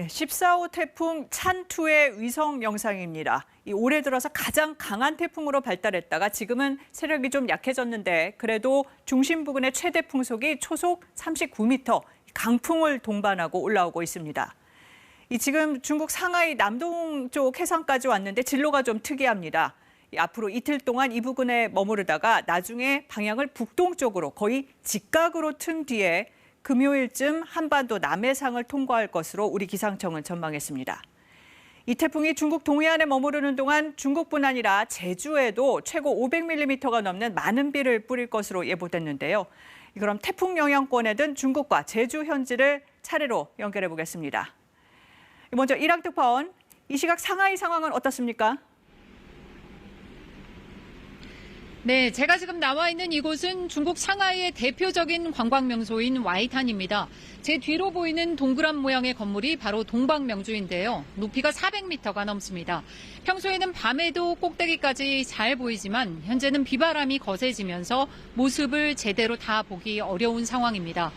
네, 14호 태풍 찬투의 위성 영상입니다. 이 올해 들어서 가장 강한 태풍으로 발달했다가 지금은 세력이 좀 약해졌는데 그래도 중심 부근의 최대 풍속이 초속 39m, 강풍을 동반하고 올라오고 있습니다. 이 지금 중국 상하이 남동 쪽 해상까지 왔는데 진로가 좀 특이합니다. 이 앞으로 이틀 동안 이 부근에 머무르다가 나중에 방향을 북동쪽으로 거의 직각으로 튼 뒤에 금요일쯤 한반도 남해상을 통과할 것으로 우리 기상청은 전망했습니다. 이 태풍이 중국 동해안에 머무르는 동안 중국뿐 아니라 제주에도 최고 500mm가 넘는 많은 비를 뿌릴 것으로 예보됐는데요. 그럼 태풍 영향권에 든 중국과 제주 현지를 차례로 연결해 보겠습니다. 먼저 이랑 특파원, 이 시각 상하이 상황은 어떻습니까? 네, 제가 지금 나와 있는 이곳은 중국 상하이의 대표적인 관광 명소인 와이탄입니다. 제 뒤로 보이는 동그란 모양의 건물이 바로 동방명주인데요. 높이가 400m가 넘습니다. 평소에는 밤에도 꼭대기까지 잘 보이지만 현재는 비바람이 거세지면서 모습을 제대로 다 보기 어려운 상황입니다.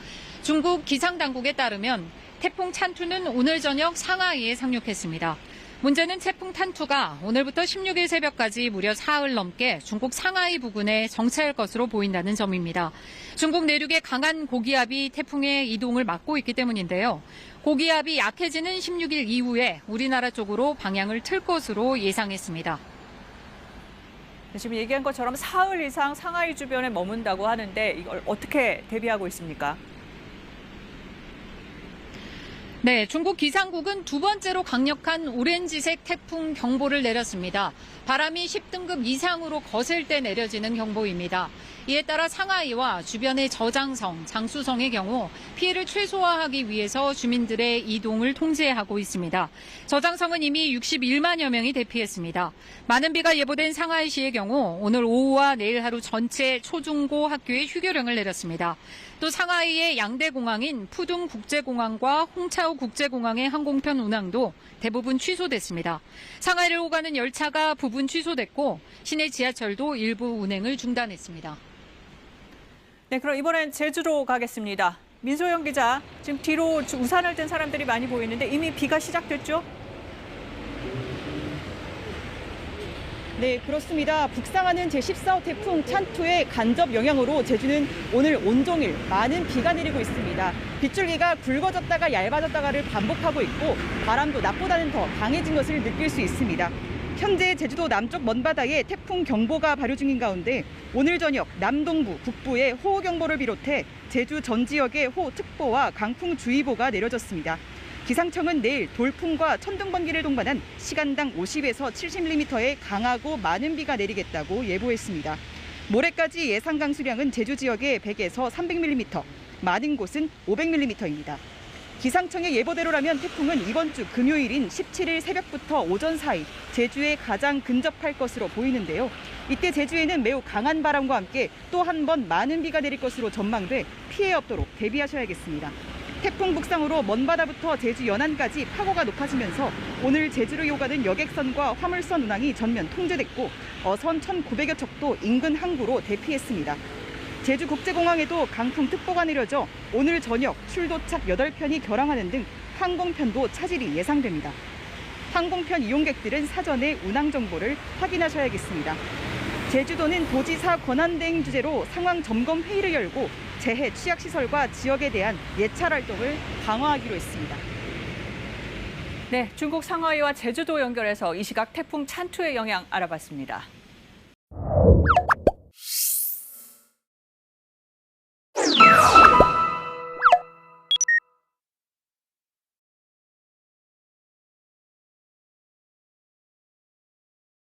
중국 기상당국에 따르면 태풍 찬투는 오늘 저녁 상하이에 상륙했습니다. 문제는 태풍 탄투가 오늘부터 16일 새벽까지 무려 사흘 넘게 중국 상하이 부근에 정체할 것으로 보인다는 점입니다. 중국 내륙의 강한 고기압이 태풍의 이동을 막고 있기 때문인데요. 고기압이 약해지는 16일 이후에 우리나라 쪽으로 방향을 틀 것으로 예상했습니다. 지금 얘기한 것처럼 사흘 이상 상하이 주변에 머문다고 하는데 이걸 어떻게 대비하고 있습니까? 네, 중국 기상국은 두 번째로 강력한 오렌지색 태풍 경보를 내렸습니다. 바람이 10등급 이상으로 거셀 때 내려지는 경보입니다. 이에 따라 상하이와 주변의 저장성, 장수성의 경우 피해를 최소화하기 위해서 주민들의 이동을 통제하고 있습니다. 저장성은 이미 61만여 명이 대피했습니다. 많은 비가 예보된 상하이시의 경우 오늘 오후와 내일 하루 전체 초중고 학교에 휴교령을 내렸습니다. 또 상하이의 양대 공항인 푸둥 국제공항과 홍차오 국제공항의 항공편 운항도 대부분 취소됐습니다. 상하이를 오가는 열차가 부분 취소됐고 시내 지하철도 일부 운행을 중단했습니다. 네, 그럼 이번엔 제주로 가겠습니다. 민소영 기자, 지금 뒤로 우산을 든 사람들이 많이 보이는데 이미 비가 시작됐죠? 네, 그렇습니다. 북상하는 제14호 태풍 찬투의 간접 영향으로 제주는 오늘 온종일 많은 비가 내리고 있습니다. 빗줄기가 굵어졌다가 얇아졌다가를 반복하고 있고 바람도 낮보다는 더 강해진 것을 느낄 수 있습니다. 현재 제주도 남쪽 먼바다에 태풍 경보가 발효 중인 가운데 오늘 저녁 남동부, 북부에 호우 경보를 비롯해 제주 전 지역에 호우특보와 강풍주의보가 내려졌습니다. 기상청은 내일 돌풍과 천둥 번개를 동반한 시간당 50에서 70mm의 강하고 많은 비가 내리겠다고 예보했습니다. 모레까지 예상 강수량은 제주 지역에 100에서 300mm, 많은 곳은 500mm입니다. 기상청의 예보대로라면 태풍은 이번 주 금요일인 17일 새벽부터 오전 사이 제주에 가장 근접할 것으로 보이는데요. 이때 제주에는 매우 강한 바람과 함께 또 한 번 많은 비가 내릴 것으로 전망돼 피해 없도록 대비하셔야겠습니다. 태풍 북상으로 먼바다부터 제주 연안까지 파고가 높아지면서 오늘 제주를 오가는 여객선과 화물선 운항이 전면 통제됐고 어선 1,900여 척도 인근 항구로 대피했습니다. 제주국제공항에도 강풍특보가 내려져 오늘 저녁 출도착 8편이 결항하는 등 항공편도 차질이 예상됩니다. 항공편 이용객들은 사전에 운항 정보를 확인하셔야겠습니다. 제주도는 도지사 권한대행 주제로 상황 점검 회의를 열고 재해 취약시설과 지역에 대한 예찰 활동을 강화하기로 했습니다. 네, 중국 상하이와 제주도 연결해서 이 시각 태풍 찬투의 영향 알아봤습니다.